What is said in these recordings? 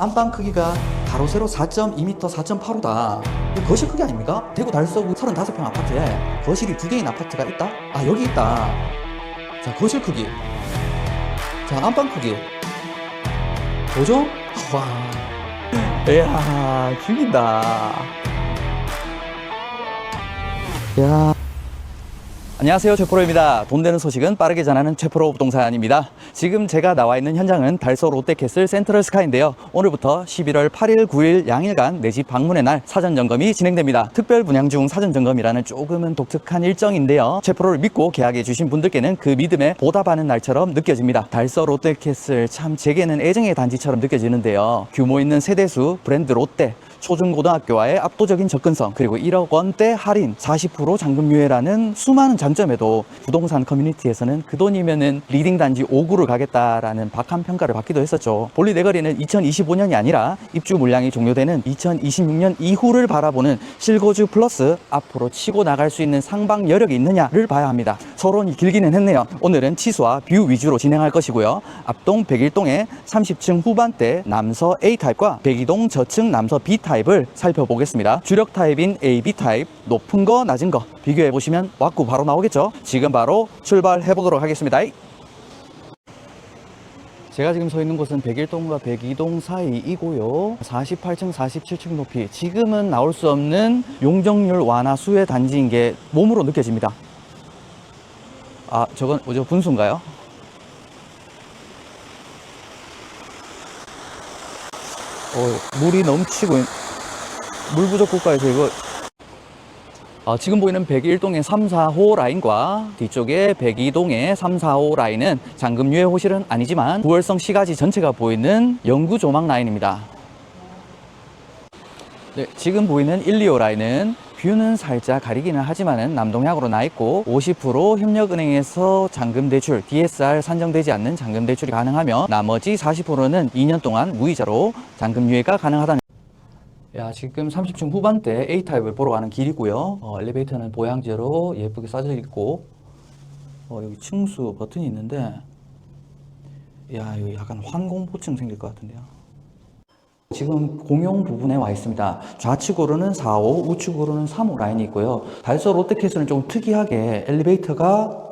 안방 크기가 가로 세로 4.2m, 4.85다. 거실 크기 아닙니까? 대구 달서구 35평 아파트에 거실이 두 개인 아파트가 있다? 아 여기 있다. 자 거실 크기. 자 안방 크기. 보죠? 와. 이야 죽인다. 야. 안녕하세요 최프로입니다. 돈 되는 소식은 빠르게 전하는 최프로 부동산입니다. 지금 제가 나와 있는 현장은 달서 롯데캐슬 센트럴 스카이인데요. 오늘부터 11월 8일, 9일 양일간 내 집 방문의 날 사전 점검이 진행됩니다. 특별 분양 중 사전 점검이라는 조금은 독특한 일정인데요. 최프로를 믿고 계약해 주신 분들께는 그 믿음에 보답하는 날처럼 느껴집니다. 달서 롯데캐슬 참 제게는 애정의 단지처럼 느껴지는데요. 규모 있는 세대수 브랜드 롯데 초중고등학교와의 압도적인 접근성 그리고 1억 원대 할인 40% 잔금 유예라는 수많은 장점에도 부동산 커뮤니티에서는 그 돈이면은 리딩 단지 5구를 가겠다라는 박한 평가를 받기도 했었죠. 본리 내거리는 2025년이 아니라 입주 물량이 종료되는 2026년 이후를 바라보는 실거주 플러스 앞으로 치고 나갈 수 있는 상방 여력이 있느냐를 봐야 합니다. 서론이 길기는 했네요. 오늘은 치수와 뷰 위주로 진행할 것이고요. 앞동 101동의 30층 후반대 남서 A 타입과 102동 저층 남서 B 타입을 살펴보겠습니다. 주력 타입인 A, B 타입 높은 거 낮은 거 비교해 보시면 왔고 바로 나오겠죠. 지금 바로 출발해 보도록 하겠습니다. 제가 지금 서 있는 곳은 101동과 102동 사이이고요. 48층, 47층 높이. 지금은 나올 수 없는 용적률 완화 수혜 단지인 게 몸으로 느껴집니다. 아, 저건 뭐죠? 분수인가요? 어, 물이 넘치고 있- 물 부족 국가에서 이거 어, 지금 보이는 101동의 3, 4호 라인과 뒤쪽에 102동의 3, 4호 라인은 잠금 유예 호실은 아니지만 부월성 시가지 전체가 보이는 영구 조망 라인입니다. 네, 지금 보이는 1, 2호 라인은 뷰는 살짝 가리기는 하지만은 남동향으로 나 있고 50% 협력은행에서 잔금 대출 DSR 산정되지 않는 잔금 대출이 가능하며 나머지 40%는 2년 동안 무이자로 잔금 유예가 가능하다는 야 지금 30층 후반대 A타입을 보러 가는 길이고요. 어, 엘리베이터는 보양제로 예쁘게 싸져 있고 어, 여기 층수 버튼이 있는데 야 이거 약간 환공포증 생길 것 같은데요 지금 공용 부분에 와 있습니다. 좌측으로는 4호, 우측으로는 3호 라인이 있고요. 달서 롯데캐슬은 좀 특이하게 엘리베이터가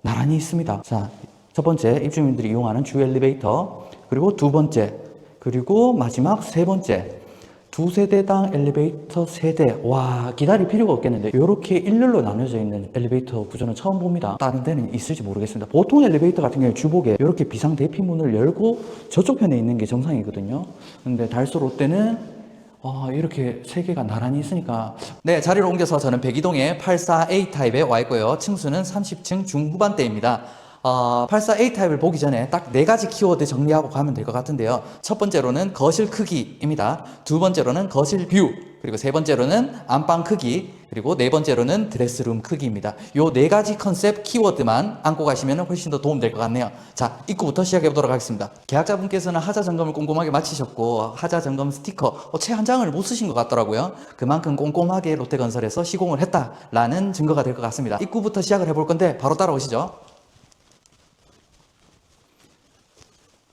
나란히 있습니다. 자, 첫 번째 입주민들이 이용하는 주 엘리베이터, 그리고 두 번째, 그리고 마지막 세 번째. 두 세대당 엘리베이터 세대. 와, 기다릴 필요가 없겠는데. 이렇게 일렬로 나눠져 있는 엘리베이터 구조는 처음 봅니다. 다른 데는 있을지 모르겠습니다. 보통 엘리베이터 같은 경우에 주복에 이렇게 비상 대피문을 열고 저쪽 편에 있는 게 정상이거든요. 근데 달소 롯데는 아, 이렇게 세 개가 나란히 있으니까. 네, 자리를 옮겨서 저는 백이동의 84A 타입에 와 있고요. 층수는 30층 중후반대입니다. 어, 84A 타입을 보기 전에 딱 네 가지 키워드 정리하고 가면 될 것 같은데요. 첫 번째로는 거실 크기입니다. 두 번째로는 거실 뷰. 그리고 세 번째로는 안방 크기. 그리고 네 번째로는 드레스룸 크기입니다. 요 네 가지 컨셉 키워드만 안고 가시면 훨씬 더 도움 될 것 같네요. 자, 입구부터 시작해 보도록 하겠습니다. 계약자분께서는 하자 점검을 꼼꼼하게 마치셨고 하자 점검 스티커 어, 채한 장을 못 쓰신 것 같더라고요. 그만큼 꼼꼼하게 롯데건설에서 시공을 했다라는 증거가 될 것 같습니다. 입구부터 시작을 해볼 건데 바로 따라오시죠.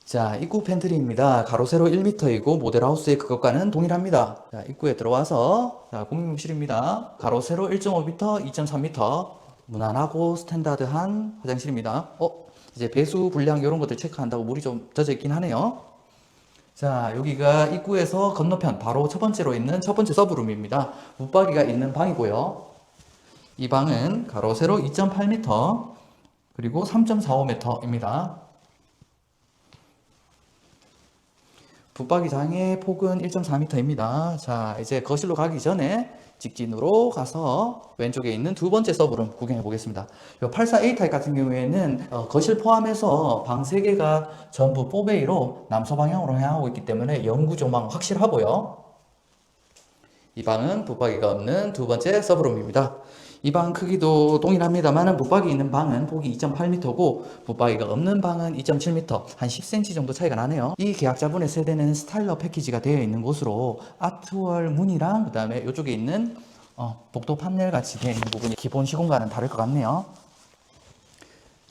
자, 입구 팬트리입니다. 가로 세로 1m이고 모델하우스의 그것과는 동일합니다. 자, 입구에 들어와서 자, 공용실입니다. 가로 세로 1.5m, 2.3m 무난하고 스탠다드한 화장실입니다. 어, 이제 배수 분량 이런 것들 체크한다고 물이 좀 젖어 있긴 하네요. 자, 여기가 입구에서 건너편 바로 첫 번째로 있는 첫 번째 서브룸입니다. 붙박이가 있는 방이고요. 이 방은 가로 세로 2.8m 그리고 3.45m입니다. 붙박이 장의 폭은 1.4m입니다. 자, 이제 거실로 가기 전에 직진으로 가서 왼쪽에 있는 두 번째 서브룸 구경해 보겠습니다. 이 84A 타입 같은 경우에는 어, 거실 포함해서 방 3개가 전부 4베이로 남서 방향으로 향하고 있기 때문에 영구 조망 확실하고요. 이 방은 붙박이가 없는 두 번째 서브룸입니다. 이 방 크기도 동일합니다만 붙박이 있는 방은 폭이 2.8m고 붙박이가 없는 방은 2.7m 한 10cm 정도 차이가 나네요. 이 계약자분의 세대는 스타일러 패키지가 되어 있는 곳으로 아트월 문이랑 그 다음에 이쪽에 있는 어, 복도 판넬 같이 되어 있는 부분이 기본 시공과는 다를 것 같네요.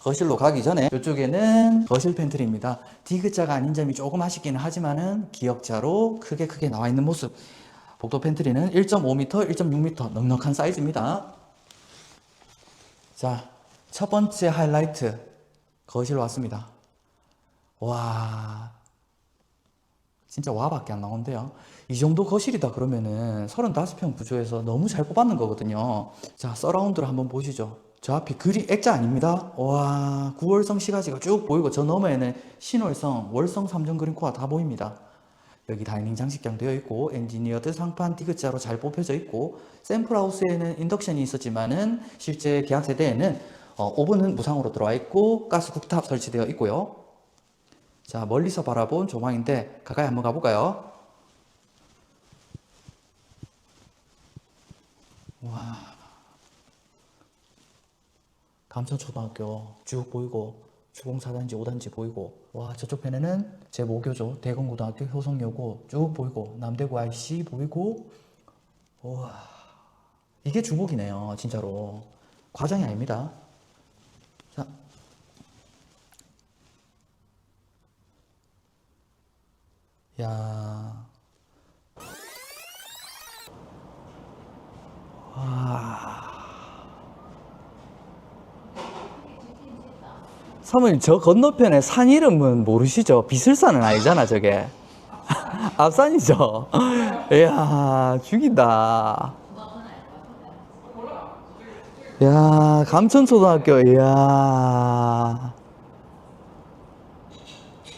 거실로 가기 전에 이쪽에는 거실 팬트리입니다. 디귿자가 아닌 점이 조금 아쉽기는 하지만은 기역자로 크게 크게 나와 있는 모습. 복도 팬트리는 1.5m, 1.6m 넉넉한 사이즈입니다. 자, 첫 번째 하이라이트 거실 왔습니다. 와, 진짜 와밖에 안 나온대요. 이 정도 거실이다 그러면은 35평 구조에서 너무 잘 뽑았는 거거든요. 자, 서라운드를 한번 보시죠. 저 앞에 그리 액자 아닙니다. 와, 9월성 시가지가 쭉 보이고 저 너머에는 신월성, 월성 3전 그린코가 다 보입니다. 여기 다이닝 장식장 되어 있고 엔지니어드 상판 디귿자로 잘 뽑혀져 있고 샘플 하우스에는 인덕션이 있었지만은 실제 계약 세대에는 어, 오븐은 무상으로 들어와 있고 가스 국탑 설치되어 있고요. 자 멀리서 바라본 조망인데 가까이 한번 가볼까요? 와 감천초등학교 쭉 보이고 주공 4단지 5단지 보이고 와 저쪽 편에는 제 모교죠. 대건고등학교 효성여고 쭉 보이고 남대구 IC 보이고 와. 이게 주목이네요 진짜로. 과장이 아닙니다. 자. 야. 사모님 저 건너편에 산 이름은 모르시죠? 비슬산은 아니잖아 저게 앞산이죠? 이야 죽인다 야 감천초등학교 이야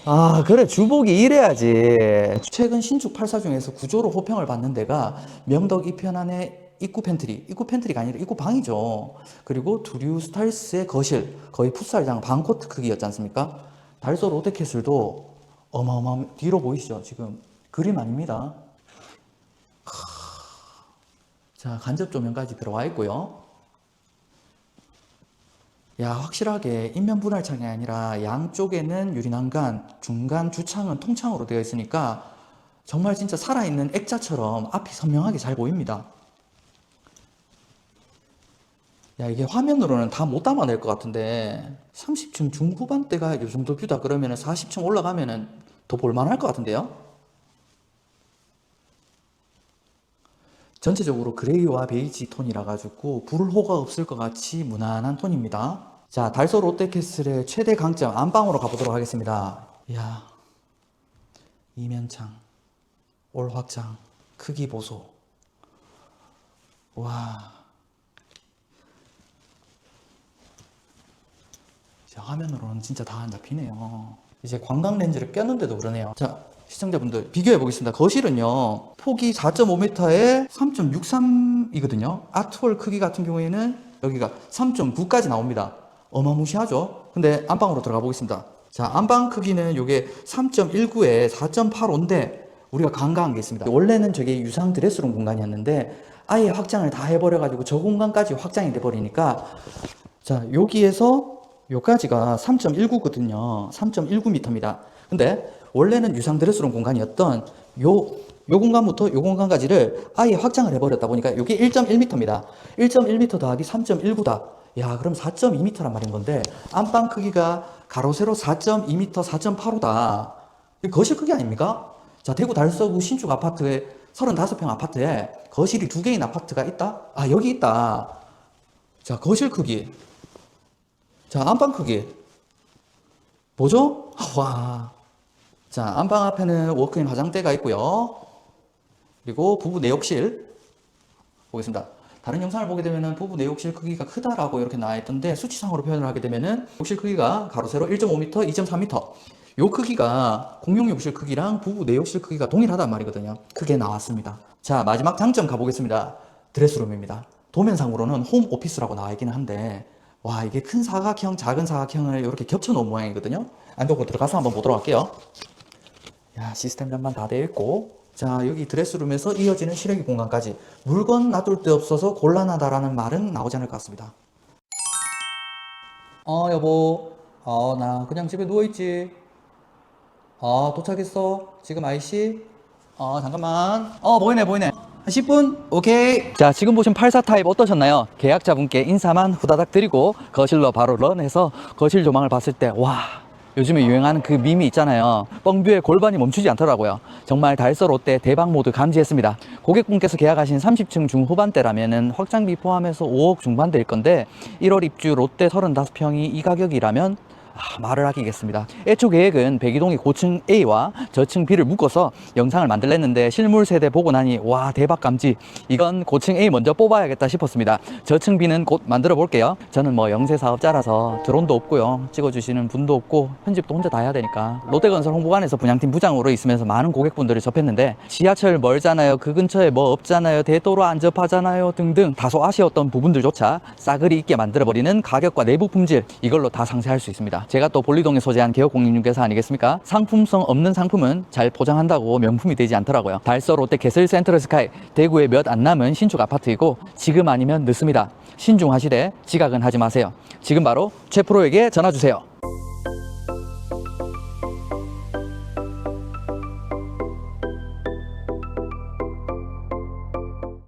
아 그래 주복이 이래야지 최근 신축 8사 중에서 구조로 호평을 받는 데가 명덕 이편안의 입구 팬트리 입구 팬트리가 아니라 입구 방이죠. 그리고 두류 스타일스의 거실 거의 풋살장 방 코트 크기였지 않습니까? 달소 롯데캐슬도 어마어마한 뒤로 보이시죠? 지금 그림 아닙니다. 자 간접 조명까지 들어와 있고요. 야, 확실하게 인면 분할 창이 아니라 양쪽에는 유리난간, 중간 주창은 통창으로 되어 있으니까 정말 진짜 살아있는 액자처럼 앞이 선명하게 잘 보입니다. 야, 이게 화면으로는 다 못 담아낼 것 같은데 30층 중후반 대가 이 정도 뷰다 그러면 40층 올라가면은 더 볼만할 것 같은데요? 전체적으로 그레이와 베이지 톤이라 가지고 불호가 없을 것 같이 무난한 톤입니다. 자, 달소 롯데캐슬의 최대 강점 안방으로 가보도록 하겠습니다. 이야, 이면창, 올 확장, 크기 보소. 와. 자, 화면으로는 진짜 다 안 잡히네요. 이제 광각 렌즈를 꼈는데도 그러네요. 자, 시청자분들 비교해 보겠습니다. 거실은요, 폭이 4.5m에 3.63이거든요. 아트홀 크기 같은 경우에는 여기가 3.9까지 나옵니다. 어마무시하죠? 근데 안방으로 들어가 보겠습니다. 자, 안방 크기는 이게 3.19에 4.85인데 우리가 간과한 게 있습니다. 원래는 저게 유상 드레스룸 공간이었는데 아예 확장을 다 해버려가지고 저 공간까지 확장이 돼버리니까 자, 여기에서 요까지가 3.19거든요. 3.19m입니다. 근데 원래는 유상 드레스룸 공간이었던 요, 요 공간부터 요 공간까지를 아예 확장을 해버렸다 보니까 이게 1.1m입니다. 1.1m 더하기 3.19다. 야, 그럼 4.2m란 말인 건데, 안방 크기가 가로 세로 4.2m, 4.85다. 거실 크기 아닙니까? 자, 대구 달서구 신축 아파트에 35평 아파트에 거실이 두 개인 아파트가 있다? 아, 여기 있다. 자, 거실 크기. 자, 안방 크기. 뭐죠? 와. 자, 안방 앞에는 워크인 화장대가 있고요. 그리고 부부 내욕실 보겠습니다. 다른 영상을 보게 되면은 부부 내욕실 크기가 크다라고 이렇게 나와 있던데 수치상으로 표현을 하게 되면은 욕실 크기가 가로 세로 1.5m, 2.4m. 요 크기가 공용 욕실 크기랑 부부 내욕실 크기가 동일하단 말이거든요. 크게 나왔습니다. 자, 마지막 장점 가보겠습니다. 드레스룸입니다. 도면상으로는 홈 오피스라고 나와 있기는 한데 와, 이게 큰 사각형, 작은 사각형을 이렇게 겹쳐 놓은 모양이거든요. 안쪽으로 들어가서 한번 보도록 할게요. 야, 시스템 전반 다 되어 있고 자, 여기 드레스룸에서 이어지는 실외기 공간까지 물건 놔둘 데 없어서 곤란하다라는 말은 나오지 않을 것 같습니다. 어, 여보. 어, 나 그냥 집에 누워있지. 어, 도착했어. 지금 IC? 어, 잠깐만. 어, 보이네, 보이네. 10분? 오케이. 자, 지금 보신 84 타입 어떠셨나요? 계약자분께 인사만 후다닥 드리고 거실로 바로 런해서 거실 조망을 봤을 때, 와, 요즘에 유행하는 그 밈이 있잖아요. 뻥뷰에 골반이 멈추지 않더라고요. 정말 달서 롯데 대박 모드 감지했습니다. 고객분께서 계약하신 30층 중후반대라면은 확장비 포함해서 5억 중반대일 건데 1월 입주 롯데 35평이 이 가격이라면 아, 말을 하기겠습니다. 애초 계획은 백이동이 고층 A와 저층 B를 묶어서 영상을 만들랬는데 실물 세대 보고 나니 와 대박 감지 이건 고층 A 먼저 뽑아야겠다 싶었습니다. 저층 B는 곧 만들어 볼게요. 저는 뭐 영세 사업자라서 드론도 없고요. 찍어주시는 분도 없고 편집도 혼자 다 해야 되니까 롯데건설 홍보관에서 분양팀 부장으로 있으면서 많은 고객분들을 접했는데 지하철 멀잖아요. 그 근처에 뭐 없잖아요. 대도로 안 접하잖아요. 등등 다소 아쉬웠던 부분들조차 싸그리 있게 만들어버리는 가격과 내부 품질 이걸로 다 상세할 수 있습니다. 제가 또 볼리동에 소재한 개혁공인중개사 아니겠습니까? 상품성 없는 상품은 잘 포장한다고 명품이 되지 않더라고요. 달서 롯데 개슬 센트럴 스카이 대구에 몇 안 남은 신축 아파트이고 지금 아니면 늦습니다. 신중하시되 지각은 하지 마세요. 지금 바로 최 프로에게 전화 주세요.